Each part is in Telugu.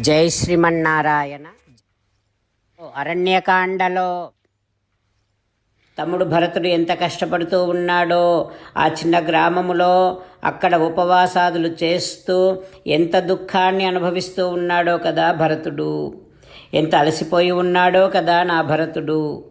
జై శ్రీమన్నారాయణ. అరణ్యకాండలో తమ్ముడు భరతుడు ఎంత కష్టపడుతూ ఉన్నాడో ఆ చిన్న గ్రామములో అక్కడ ఉపవాసాదులు చేస్తూ ఎంత దుఃఖాన్ని అనుభవిస్తూ ఉన్నాడో కదా భరతుడు. ఎంత అలసిపోయి ఉన్నాడో కదా నా భరతుడు.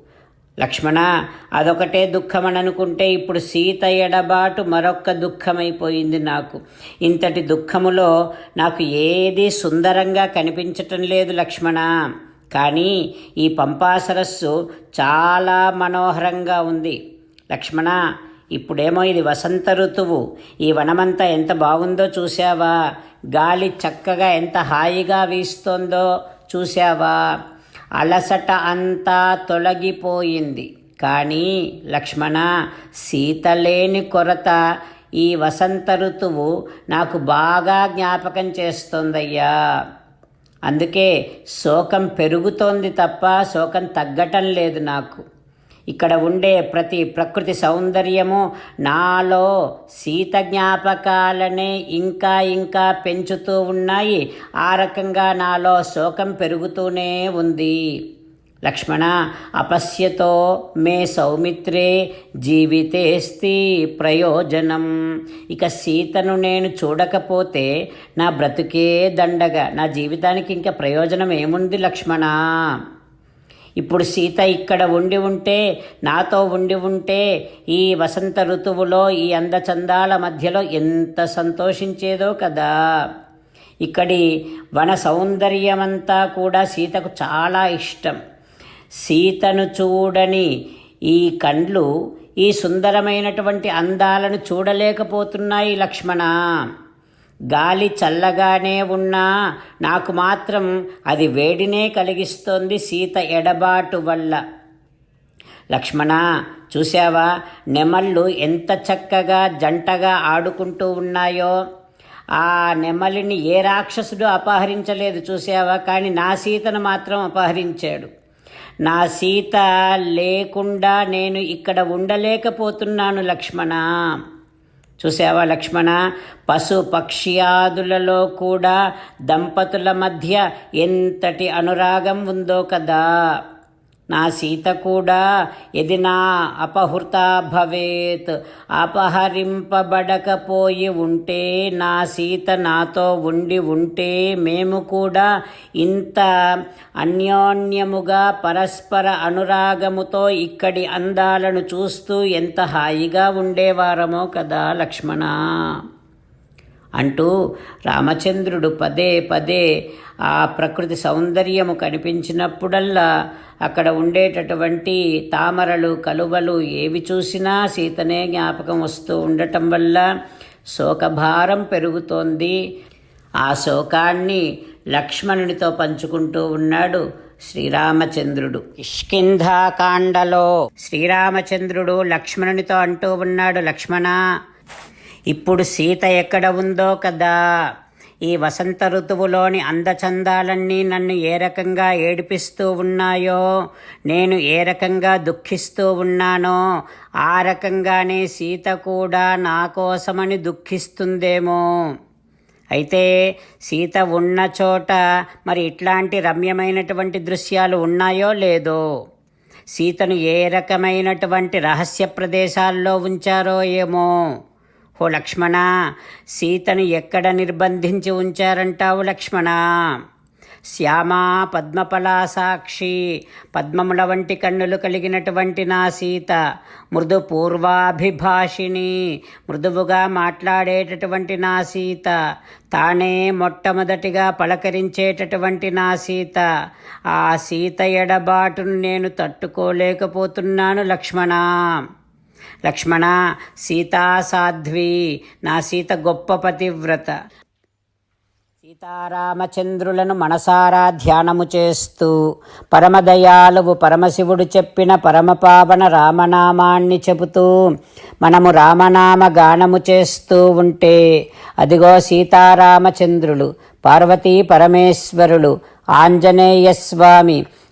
లక్ష్మణ అదొకటే దుఃఖం అని అనుకుంటే ఇప్పుడు సీత ఎడబాటు మరొక్క దుఃఖమైపోయింది నాకు. ఇంతటి దుఃఖములో నాకు ఏది సుందరంగా కనిపించటం లేదు లక్ష్మణ. కానీ ఈ పంపా సరస్సు చాలా మనోహరంగా ఉంది. లక్ష్మణ ఇప్పుడేమో ఇది వసంత ఋతువు. ఈ వనమంతా ఎంత బాగుందో చూసావా గాలి చక్కగా ఎంత హాయిగా వీస్తోందో చూసావా అలసట అంతా తొలగిపోయింది. కానీ లక్ష్మణ సీతలేని కొరత ఈ వసంత ఋతువు నాకు బాగా జ్ఞాపకం చేస్తోందయ్యా. అందుకే శోకం పెరుగుతోంది తప్ప శోకం తగ్గటం లేదు నాకు. ఇక్కడ ఉండే ప్రతి ప్రకృతి సౌందర్యము నాలో సీత జ్ఞాపకాలనే ఇంకా ఇంకా పెంచుతూ ఉన్నాయి. ఆ రకంగా నాలో శోకం పెరుగుతూనే ఉంది. లక్ష్మణ అపశ్యతో మే సౌమిత్రే జీవితేస్తి ప్రయోజనం. ఇక సీతను నేను చూడకపోతే నా బ్రతుకే దండగా. నా జీవితానికి ఇంకా ప్రయోజనం ఏముంది లక్ష్మణ? ఇప్పుడు సీత ఇక్కడ ఉండి ఉంటే నాతో ఉండి ఉంటే ఈ వసంత ఋతువులో ఈ అందచందాల మధ్యలో ఎంత సంతోషించేదో కదా. ఇక్కడి వన సౌందర్యమంతా కూడా సీతకు చాలా ఇష్టం. సీతను చూడని ఈ కండ్లు ఈ సుందరమైనటువంటి అందాలను చూడలేకపోతున్నాయి లక్ష్మణ. గాలి చల్లగానే ఉన్నా నాకు మాత్రం అది వేడినే కలిగిస్తోంది సీత ఎడబాటు వల్ల. లక్ష్మణ చూసావా నెమళ్ళు ఎంత చక్కగా జంటగా ఆడుకుంటూ ఉన్నాయో. ఆ నెమలిని ఏ రాక్షసుడు అపహరించలేదు చూసావా కానీ నా సీతను మాత్రం అపహరించాడు. నా సీత లేకుండా నేను ఇక్కడ ఉండలేకపోతున్నాను లక్ష్మణ. చూసావా లక్ష్మణ? పశు పక్ష్యాదులలో కూడా దంపతుల మధ్య ఎంతటి అనురాగం ఉందో కదా? నా సీత కూడా ఇది నా అపహృత భవేత్. అపహరింపబడకపోయి ఉంటే నా సీత నాతో ఉండి ఉంటే మేము కూడా ఇంత అన్యోన్యముగా పరస్పర అనురాగముతో ఇక్కడి అందాలను చూస్తూ ఎంత హాయిగా ఉండేవారమో కదా లక్ష్మణ. అంటూ రామచంద్రుడు పదే పదే ఆ ప్రకృతి సౌందర్యము కనిపించినప్పుడల్లా అక్కడ ఉండేటటువంటి తామరలు కలువలు ఏవి చూసినా సీతనే జ్ఞాపకం వస్తూ ఉండటం వల్ల శోకభారం పెరుగుతోంది. ఆ శోకాన్ని లక్ష్మణునితో పంచుకుంటూ ఉన్నాడు శ్రీరామచంద్రుడు. కిష్కింధాకాండలో శ్రీరామచంద్రుడు లక్ష్మణునితో అంటూ ఉన్నాడు లక్ష్మణ ఇప్పుడు సీత ఎక్కడ ఉందో కదా. ఈ వసంత ఋతువులోని అందచందాలన్నీ నన్ను ఏ రకంగా ఏడిపిస్తూ ఉన్నాయో నేను ఏ రకంగా దుఃఖిస్తూ ఉన్నానో ఆ రకంగానే సీత కూడా నా కోసమని దుఃఖిస్తుందేమో. అయితే సీత ఉన్న చోట మరి ఇట్లాంటి రమ్యమైనటువంటి దృశ్యాలు ఉన్నాయో లేదో? సీతను ఏ రకమైనటువంటి రహస్య ప్రదేశాల్లో ఉంచారో ఏమో? ఓ లక్ష్మణ సీతను ఎక్కడ నిర్బంధించి ఉంచారంటావు లక్ష్మణ? శ్యామా పద్మపలాసాక్షి పద్మముల వంటి కన్నులు కలిగినటువంటి నా సీత మృదు పూర్వాభిభాషిణి మృదువుగా మాట్లాడేటటువంటి నా సీత తానే మొట్టమొదటిగా పలకరించేటటువంటి నా సీత ఆ సీత ఎడబాటును నేను తట్టుకోలేకపోతున్నాను లక్ష్మణ. లక్ష్మణ సీతా సాధ్వి నా సీత గొప్ప పతివ్రత. సీతారామచంద్రులను మనసారా ధ్యానము చేస్తూ పరమదయాలువు పరమశివుడు చెప్పిన పరమపావన రామనామాన్ని చెబుతూ మనము రామనామ గానము చేస్తూ ఉంటే అదిగో సీతారామచంద్రులు పార్వతీ పరమేశ్వరులు ఆంజనేయ స్వామి